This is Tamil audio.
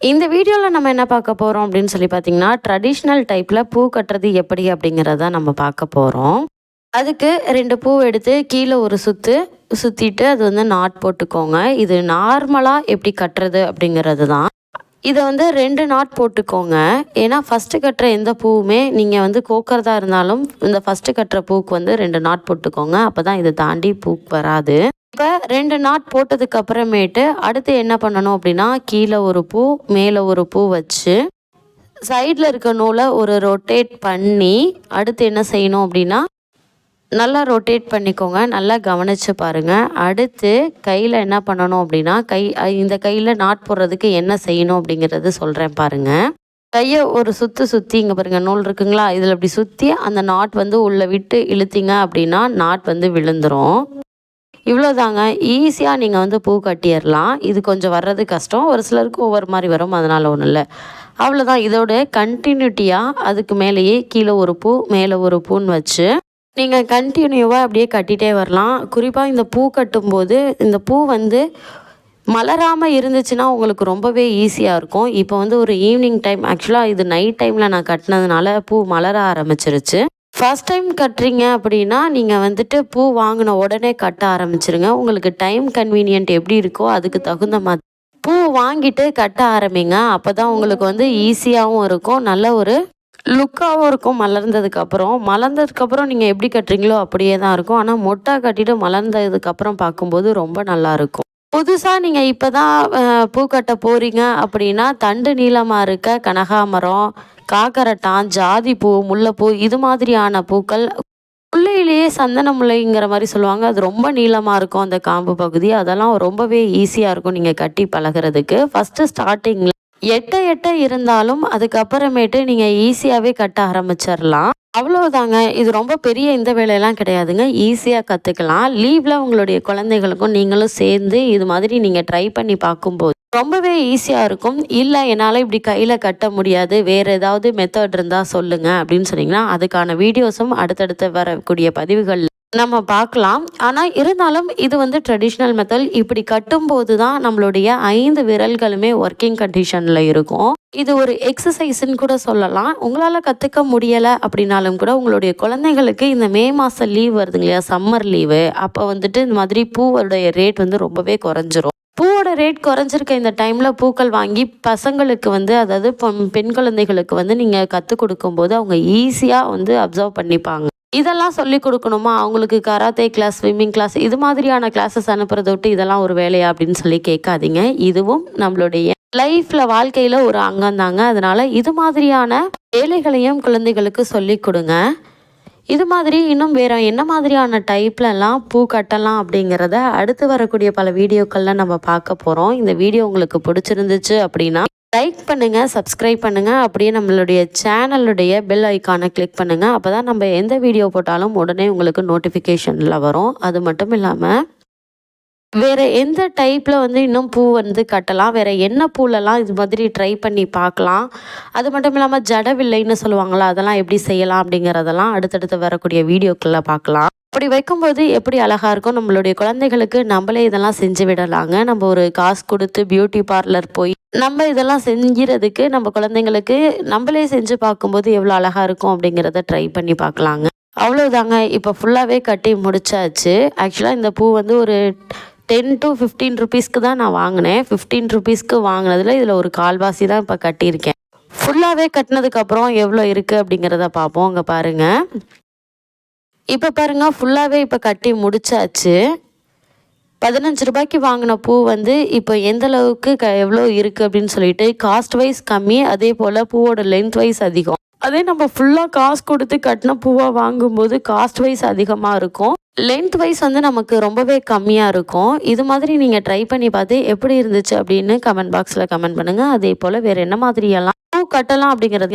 இந்த வீடியோவில் நம்ம என்ன பார்க்க போகிறோம் அப்படின்னு சொல்லி பார்த்தீங்கன்னா ட்ரெடிஷ்னல் டைப்பில் பூ கட்டுறது எப்படி அப்படிங்கிறத நம்ம பார்க்க போகிறோம் அதுக்கு ரெண்டு பூ எடுத்து கீழே ஒரு சுற்று சுற்றிட்டு அது வந்து நாட் போட்டுக்கோங்க. இது நார்மலாக எப்படி கட்டுறது அப்படிங்கிறது தான் இதை வந்து ரெண்டு நாட் போட்டுக்கோங்க. ஏன்னா ஃபஸ்ட்டு கட்டுற எந்த பூவுமே நீங்கள் வந்து கோக்கிறதா இருந்தாலும் இந்த ஃபஸ்ட்டு கட்டுற பூக்கு வந்து ரெண்டு நாட் போட்டுக்கோங்க. அப்போ தான் இதை தாண்டி பூ வராது. இப்போ ரெண்டு நாட் போட்டதுக்கு அப்புறமேட்டு அடுத்து என்ன பண்ணணும் அப்படின்னா கீழே ஒரு பூ மேலே ஒரு பூ வச்சு சைடில் இருக்க நூலை ஒரு ரொட்டேட் பண்ணி அடுத்து என்ன செய்யணும் அப்படின்னா நல்லா ரொட்டேட் பண்ணிக்கோங்க. நல்லா கவனித்து பாருங்கள் அடுத்து கையில் என்ன பண்ணணும் அப்படின்னா கை இந்த கையில் நாட் போடுறதுக்கு என்ன செய்யணும் அப்படிங்கிறது சொல்கிறேன் பாருங்கள் கையை ஒரு சுற்று சுற்றி இங்கே பாருங்கள் நூல் இருக்குங்களா? இதில் அப்படி சுற்றி அந்த நாட் வந்து உள்ளே விட்டு இழுத்திங்க அப்படின்னா நாட் வந்து இவ்வளோ இவ்வளோதாங்க ஈஸியாக நீங்கள் வந்து பூ கட்டிடலாம். இது கொஞ்சம் வர்றது கஷ்டம். ஒரு சிலருக்கு ஒவ்வொரு மாதிரி வரும். அதனால் ஒன்றும் இல்லை. அவ்வளோதான் இதோட கண்டினியூட்டியாக அதுக்கு மேலேயே கீழே ஒரு பூ மேலே ஒரு பூன்னு வச்சு நீங்கள் கண்டினியூவாக அப்படியே கட்டிகிட்டே வரலாம். குறிப்பாக இந்த பூ கட்டும்போது இந்த பூ வந்து மலராமல் இருந்துச்சுன்னா உங்களுக்கு ரொம்பவே ஈஸியாக இருக்கும். இப்போ வந்து ஒரு ஈவினிங் டைம் ஆக்சுவலாக இது நைட் டைமில் நான் கட்டினதுனால பூ மலர ஆரம்பிச்சிருச்சு. ஃபர்ஸ்ட் டைம் கட்டுறீங்க அப்படின்னா நீங்கள் வந்துட்டு பூ வாங்கின உடனே கட்ட ஆரம்பிச்சிருங்க. உங்களுக்கு டைம் கன்வீனியன்ட் எப்படி இருக்கோ அதுக்கு தகுந்த மாதிரி. பூ வாங்கிட்டு கட்ட ஆரம்பிங்க. அப்போ தான் உங்களுக்கு வந்து ஈஸியாகவும் இருக்கும். நல்ல ஒரு லுக்காகவும் இருக்கும் மலர்ந்ததுக்கப்புறம் மலர்ந்ததுக்கப்புறம் நீங்கள் எப்படி கட்டுறீங்களோ அப்படியே தான் இருக்கும். ஆனால் மொட்டா கட்டிட்டு மலர்ந்ததுக்கப்புறம் பார்க்கும்போது ரொம்ப நல்லா இருக்கும். புதுசாக நீங்கள் இப்போ தான் பூ கட்ட போகிறீங்க அப்படின்னா தண்டு நீளமாக இருக்க கனகாமரம் காக்கரட்டான் ஜாதிப்பூ முல்லைப்பூ இது மாதிரியான பூக்கள் முல்லையிலேயே சந்தன முல்லைங்கிற மாதிரி சொல்லுவாங்க. அது ரொம்ப நீளமாக இருக்கும் அந்த காம்பு பகுதி. அதெல்லாம் ரொம்பவே ஈஸியாக இருக்கும் நீங்கள் கட்டி பழகுறதுக்கு. ஃபஸ்ட்டு ஸ்டார்டிங்கில் எட்ட எட்ட இருந்தாலும் அதுக்கப்புறமேட்டு நீங்கள் ஈஸியாகவே கட்ட ஆரம்பிச்சிடலாம் அவ்வளோதாங்க இது ரொம்ப பெரிய இந்த வேலையெல்லாம் கிடையாதுங்க. ஈஸியாக கற்றுக்கலாம் லீவில் உங்களுடைய குழந்தைகளுக்கும் நீங்களும் சேர்ந்து இது மாதிரி நீங்கள் ட்ரை பண்ணி பார்க்கும்போது ரொம்பவே ஈஸியாக இருக்கும். இல்லை என்னால் இப்படி கையில் கட்ட முடியாது. வேறு ஏதாவது மெத்தட் இருந்தால் சொல்லுங்கள் அப்படின்னு சொன்னீங்கன்னா அதுக்கான வீடியோஸும் அடுத்தடுத்து வரக்கூடிய பதிவுகளில் நம்ம பார்க்கலாம். ஆனால் இருந்தாலும் இது வந்து ட்ரெடிஷ்னல் மெத்தட் இப்படி கட்டும்போது தான் நம்மளுடைய ஐந்து விரல்களுமே ஒர்க்கிங் கண்டிஷனில் இருக்கும். இது ஒரு எக்ஸசைஸ்ன்னு கூட சொல்லலாம். உங்களால் கற்றுக்க முடியலை அப்படின்னாலும் கூட உங்களுடைய குழந்தைங்களுக்கு இந்த மே மாதம் லீவ் வருதுங்க இல்லையா? சம்மர் லீவு அப்போ வந்துட்டு இந்த மாதிரி பூவோடைய ரேட் வந்து ரொம்பவே குறைஞ்சிரும். பூவோட ரேட் குறைஞ்சிருக்க இந்த டைமில் பூக்கள் வாங்கி பசங்களுக்கு வந்து அதாவது பொ- பெண் குழந்தைகளுக்கு வந்து நீங்கள் கற்றுக் கொடுக்கும்போது அவங்க ஈஸியாக வந்து அப்சர்வ் பண்ணிப்பாங்க. இதெல்லாம் சொல்லி கொடுக்கணுமா? அவங்களுக்கு கராத்தே கிளாஸ் ஸ்விம்மிங் கிளாஸ் இது மாதிரியான கிளாஸஸ் அனுப்புறதை விட்டு இதெல்லாம் ஒரு வேலையா அப்படின்னு சொல்லி கேட்காதீங்க. இதுவும் நம்மளுடைய லைஃப்பில் வாழ்க்கையில் ஒரு அங்கம் தாங்க அதனால் இது மாதிரியான வேலைகளையும் குழந்தைகளுக்கு சொல்லிக் கொடுங்க. இது மாதிரி இன்னும் வேற என்ன மாதிரியான டைப்லலாம் பூ கட்டலாம் அப்படிங்கிறத அடுத்து வரக்கூடிய பல வீடியோக்கள்ல நம்ம பார்க்க போகிறோம் இந்த வீடியோ உங்களுக்கு பிடிச்சிருந்துச்சு அப்படின்னா லைக் பண்ணுங்க சப்ஸ்கிரைப் பண்ணுங்க. அப்படியே நம்மளுடைய சேனலுடைய பெல் ஐக்கானை கிளிக் பண்ணுங்க. அப்போதான் நம்ம எந்த வீடியோ போட்டாலும் உடனே உங்களுக்கு நோட்டிஃபிகேஷனில் வரும். அது மட்டும் இல்லாமல் வேறு எந்த டைப்பில் வந்து இன்னும் பூ வந்து கட்டலாம்? வேறு என்ன பூலெல்லாம் இது மாதிரி ட்ரை பண்ணி பார்க்கலாம்? அது மட்டும் இல்லாமல் ஜடவில்லைன்னு சொல்லுவாங்களா அதெல்லாம் எப்படி செய்யலாம் அப்படிங்கிறதெல்லாம் அடுத்தடுத்து வரக்கூடிய வீடியோக்களில் பார்க்கலாம். அப்படி வைக்கும்போது எப்படி அழகாக இருக்கும்? நம்மளுடைய குழந்தைகளுக்கு நம்மளே இதெல்லாம் செஞ்சு விடலாங்க. நம்ம ஒரு காசு கொடுத்து பியூட்டி பார்லர் போய் நம்ம இதெல்லாம் செஞ்சுறதுக்கு நம்ம குழந்தைங்களுக்கு நம்மளே செஞ்சு பார்க்கும்போது எவ்வளோ அழகாக இருக்கும் அப்படிங்கிறத ட்ரை பண்ணி பார்க்கலாங்க. அவ்வளோதாங்க இப்போ ஃபுல்லாகவே கட்டி முடிச்சாச்சு. ஆக்சுவலாக இந்த பூ வந்து ஒரு டென் டு ஃபிஃப்டீன் ருபீஸ்க்கு தான் நான் வாங்கினேன். ஃபிஃப்டீன் ருபீஸ்க்கு வாங்கினதில் இதில் ஒரு கால்வாசி தான் இப்போ கட்டியிருக்கேன். ஃபுல்லாகவே கட்டினதுக்கப்புறம் எவ்வளோ இருக்குது அப்படிங்கிறத பார்ப்போம் அங்கே பாருங்கள் இப்போ பாருங்கள் ஃபுல்லாகவே இப்போ கட்டி முடிச்சாச்சு. பதினஞ்சு ரூபாய்க்கு வாங்கின பூ வந்து இப்போ எந்த அளவுக்கு க எவ்வளோ இருக்குது அப்படின்னு சொல்லிட்டு காஸ்ட் வைஸ் கம்மி அதே போல் பூவோட லென்த் வைஸ் அதிகம். அதே நம்ம ஃபுல்லாக காசு கொடுத்து கட்டின பூவாக வாங்கும்போது காஸ்ட் வைஸ் அதிகமாக இருக்கும். லென்த் வைஸ் வந்து நமக்கு ரொம்பவே கம்மியாக இருக்கும். இது மாதிரி நீங்கள் ட்ரை பண்ணி பார்த்து எப்படி இருந்துச்சு அப்படின்னு கமெண்ட் பாக்ஸில் கமெண்ட் பண்ணுங்கள் அதே போல் வேறு என்ன மாதிரியெல்லாம் கட்டலாம் அப்படிங்கிறது